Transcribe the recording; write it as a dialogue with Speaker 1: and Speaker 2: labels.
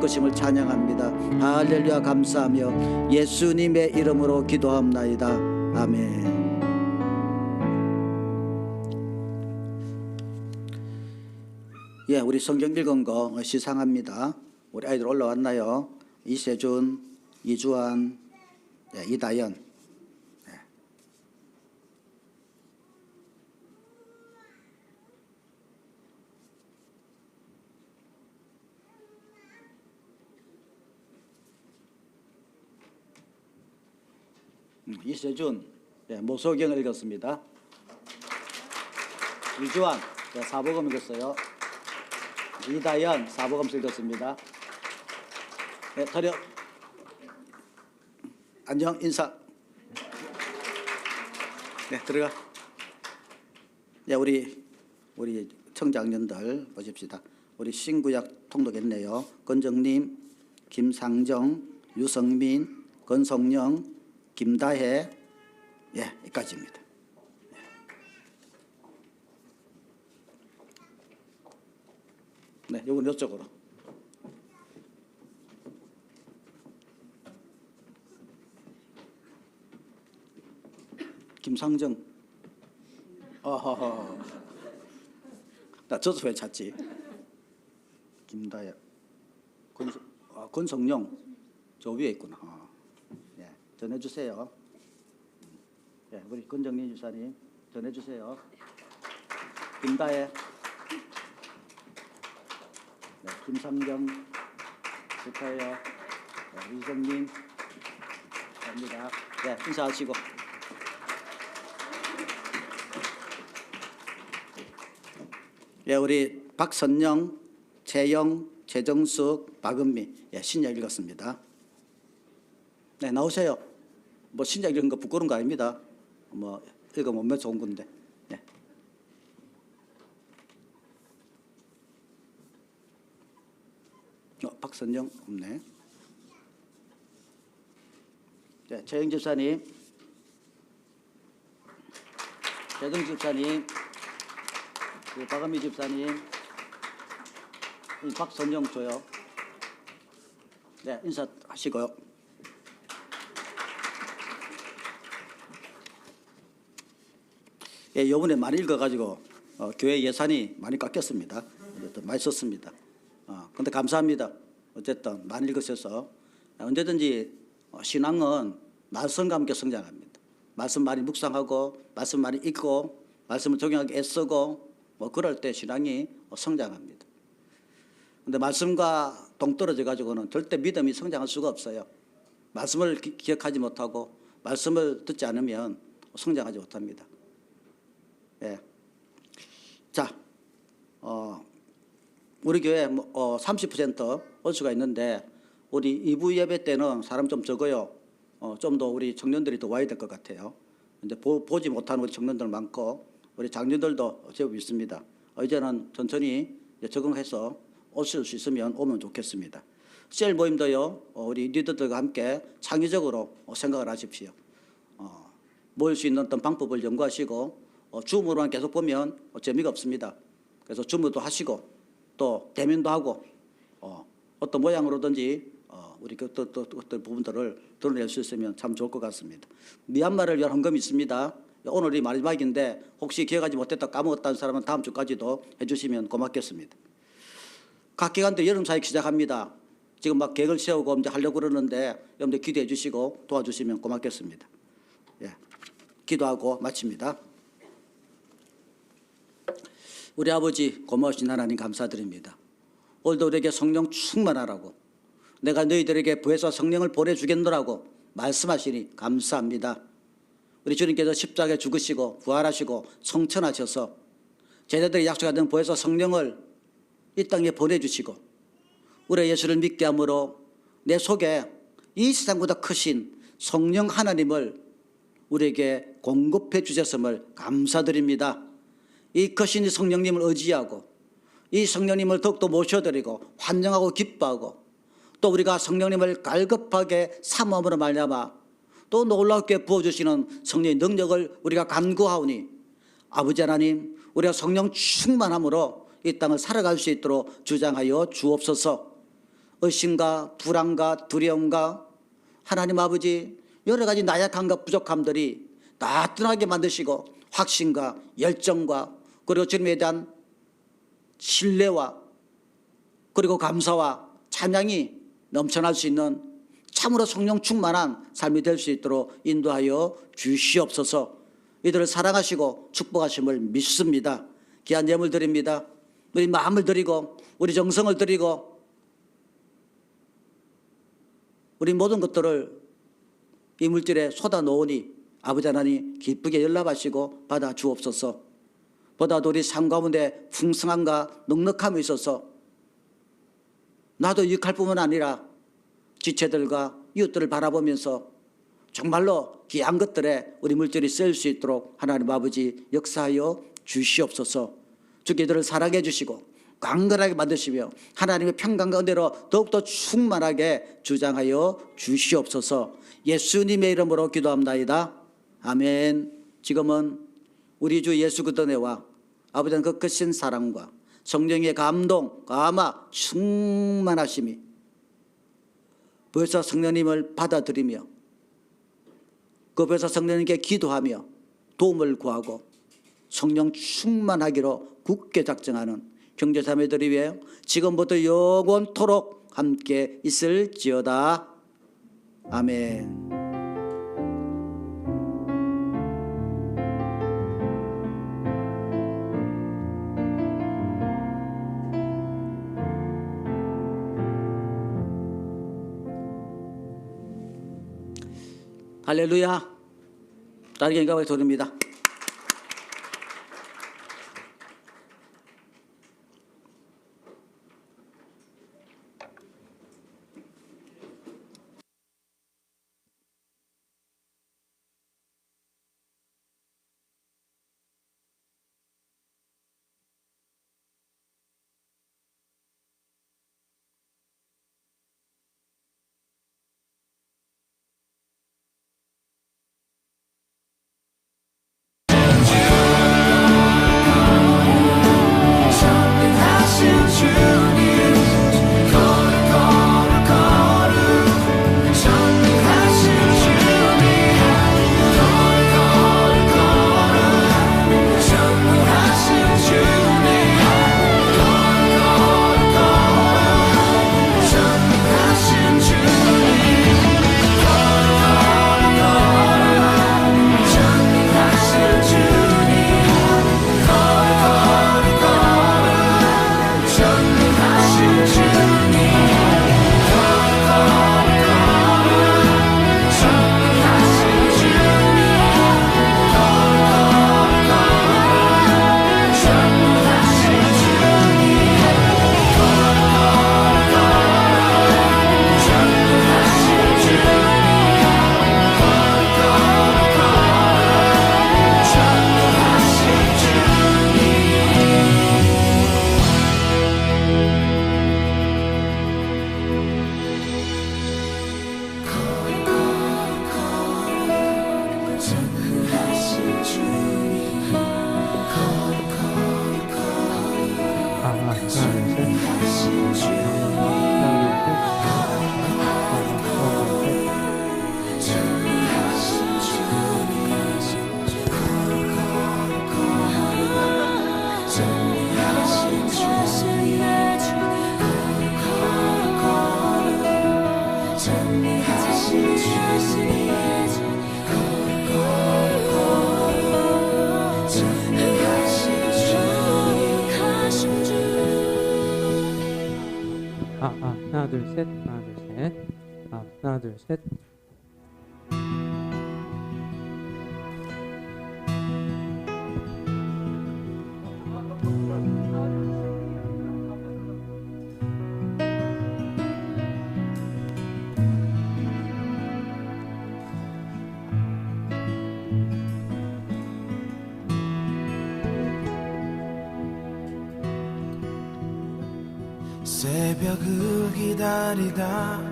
Speaker 1: 것임을 찬양합니다. 할렐루야 감사하며 예수님의 이름으로 기도합나이다. 아멘. 예, 우리 성경 읽은 거 시상합니다. 우리 아이들 올라왔나요? 이세준, 이주환, 예, 이다연. 이세준, 예, 모소경을 읽었습니다. 이주환, 예, 사복음 읽었어요. 이다연 사복음 읽었습니다. 네, 터력 안녕 인사. 네 들어가. 네 우리 우리 청장년들 보십시다. 우리 신구약 통독했네요. 건정님, 김상정, 유성민, 건성영, 김다혜, 예 여기까지입니다. 네, 요건 이쪽으로. 김상정. 어허허. 나 저도 왜 찾지? 김다야. 권, 아, 권성용. 저 위에 있구나. 전해주세요. 예, 우리 권정민 주사님 전해주세요. 김다혜. 네, 김상정 축하해요. 네, 이성민 갑니다. 네, 인사하시고. 예, 우리 박선영, 최영, 최정숙, 박은미, 예, 신약 읽었습니다. 네, 나오세요. 뭐 신약 읽은 거 부끄러운 거 아닙니다. 뭐몇 좋은 건데. 네. 어, 박선영 없네. 네, 최영 집사님, 최동 집사님, 그 박은미 집사님, 이 박선영 줘요. 네, 인사하시고요. 예, 요번에 많이 읽어가지고 어, 교회 예산이 많이 깎였습니다. 어쨌든 많이 썼습니다. 어, 근데 감사합니다. 어쨌든 많이 읽으셔서 언제든지 어, 신앙은 말씀과 함께 성장합니다. 말씀 많이 묵상하고 말씀 많이 읽고 말씀을 적용하기 애쓰고 뭐 그럴 때 신앙이 어, 성장합니다. 근데 말씀과 동떨어져 가지고는 절대 믿음이 성장할 수가 없어요. 말씀을 기, 기억하지 못하고 말씀을 듣지 않으면 성장하지 못합니다. 예. 자, 어, 우리 교회 뭐, 어, 30%올 수가 있는데 우리 2부 예배 때는 사람 좀 적어요. 어, 좀 더 우리 청년들이 더 와야 될 것 같아요. 이제 보, 보지 못하는 우리 청년들 많고 우리 장년들도 제법 있습니다. 어, 이제는 천천히 이제 적응해서 오실 수 있으면 오면 좋겠습니다. 셀 모임도요. 어, 우리 리더들과 함께 창의적으로 어, 생각을 하십시오. 어, 모일 수 있는 어떤 방법을 연구하시고 어, 줌으로만 계속 보면 어, 재미가 없습니다. 그래서 줌으로도 하시고 또 대면도 하고 어, 어떤 모양으로든지 어, 우리 그 어떤, 어떤, 어떤 부분들을 드러낼 수 있으면 참 좋을 것 같습니다. 미얀마를 위한 헌금이 있습니다. 오늘이 마지막인데 혹시 기억하지 못했다 까먹었다는 사람은 다음 주까지도 해주시면 고맙겠습니다. 각 기관도 여름 사역 시작합니다. 지금 막 계획을 세우고 이제 하려고 그러는데 여러분들 기도해 주시고 도와주시면 고맙겠습니다. 예, 기도하고 마칩니다. 우리 아버지 고마우신 하나님 감사드립니다. 오늘도 우리에게 성령 충만하라고 내가 너희들에게 부에서 성령을 보내주겠노라고 말씀하시니 감사합니다. 우리 주님께서 십자가에 죽으시고 부활하시고 성천하셔서 제자들이 약속하던 부에서 성령을 이 땅에 보내주시고 우리 예수를 믿게 함으로 내 속에 이 세상보다 크신 성령 하나님을 우리에게 공급해 주셨음을 감사드립니다. 이 크신 이 성령님을 의지하고 이 성령님을 더욱더 모셔드리고 환영하고 기뻐하고 또 우리가 성령님을 갈급하게 삼음으로 말미암아 또 놀랍게 부어주시는 성령의 능력을 우리가 간구하오니 아버지 하나님 우리가 성령 충만함으로 이 땅을 살아갈 수 있도록 주장하여 주옵소서. 의심과 불안과 두려움과 하나님 아버지 여러 가지 나약함과 부족함들이 나타나게 만드시고 확신과 열정과 그리고 주님에 대한 신뢰와 그리고 감사와 찬양이 넘쳐날 수 있는 참으로 성령 충만한 삶이 될 수 있도록 인도하여 주시옵소서. 이들을 사랑하시고 축복하심을 믿습니다. 귀한 예물 드립니다. 우리 마음을 드리고 우리 정성을 드리고 우리 모든 것들을 이 물질에 쏟아 놓으니 아버지 하나님 기쁘게 연락하시고 받아 주옵소서. 보다도 우리 삶 가운데 풍성함과 넉넉함이 있어서 나도 유익할 뿐만 아니라 지체들과 이웃들을 바라보면서 정말로 귀한 것들에 우리 물질이 쓰일 수 있도록 하나님 아버지 역사하여 주시옵소서. 주께 이들을 사랑해 주시고 강건하게 만드시며 하나님의 평강과 은혜로 더욱더 충만하게 주장하여 주시옵소서. 예수님의 이름으로 기도합나이다. 아멘. 지금은 우리 주 예수 그리스도 내와 아버지의 그 크신 사랑과 성령의 감동, 감화, 충만하심이 벌써 성령님을 받아들이며 그 벌써 성령님께 기도하며 도움을 구하고 성령 충만하기로 굳게 작정하는 경제자매들이 위해 지금부터 영원토록 함께 있을지어다. 아멘. 할렐루야. 다른 경각을 돌립니다.
Speaker 2: 하나, 둘, 셋. 하나, 둘, 셋. 아, 하나, 둘, 셋.
Speaker 3: 새벽을 기다리다